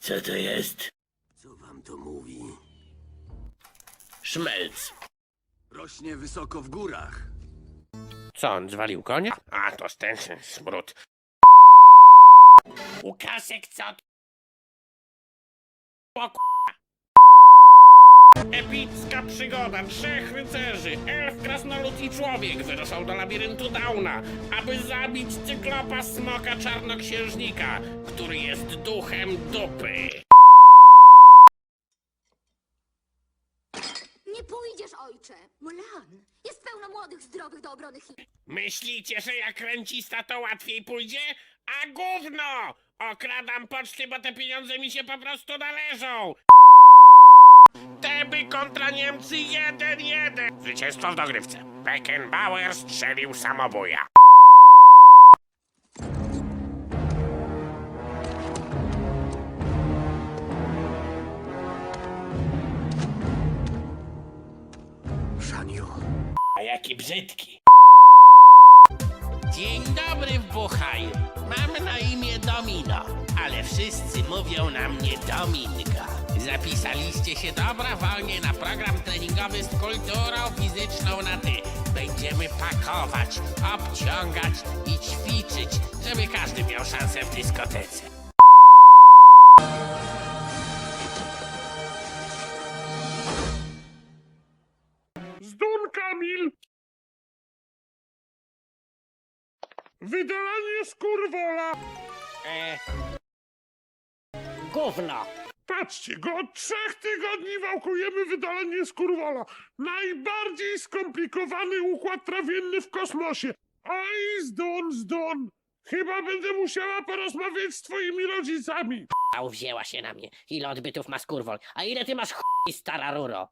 Co to jest? Co wam to mówi? Szmelc. Rośnie wysoko w górach. Co, on zwalił konia? A, to ten smród. Łukaszek, co? O. Epicka przygoda trzech rycerzy, elf, krasnolud i człowiek wyruszał do labiryntu Dauna, aby zabić cyklopa smoka czarnoksiężnika, który jest duchem dupy. Nie pójdziesz, ojcze! Mulan! Jest pełno młodych, zdrowych do obrony Chin. Myślicie, że jak ręcista to łatwiej pójdzie? A gówno! Okradam poczty, bo te pieniądze mi się po prostu należą! Kontra Niemcy 1-1! Zwycięstwo w dogrywce. Beckenbauer strzelił samobuja. Szaniu. A jaki brzydki. Dzień dobry w Buchaju. Mam na imię Domino, ale wszyscy mówią na mnie Domingo. Zapisaliście się dobrowolnie na program treningowy z kulturą fizyczną na ty. Będziemy pakować, obciągać i ćwiczyć, żeby każdy miał szansę w dyskotece. Zdun Kamil! Wydalanie skurwola! E... Gówno! Patrzcie, go od trzech tygodni wałkujemy wydalanie skurwola. Najbardziej skomplikowany układ trawienny w kosmosie. Oj, Zdun, Zdun! Chyba będę musiała porozmawiać z twoimi rodzicami. A uwzięła się na mnie. Ile odbytów ma skurwol? A ile ty masz chuj, stara ruro?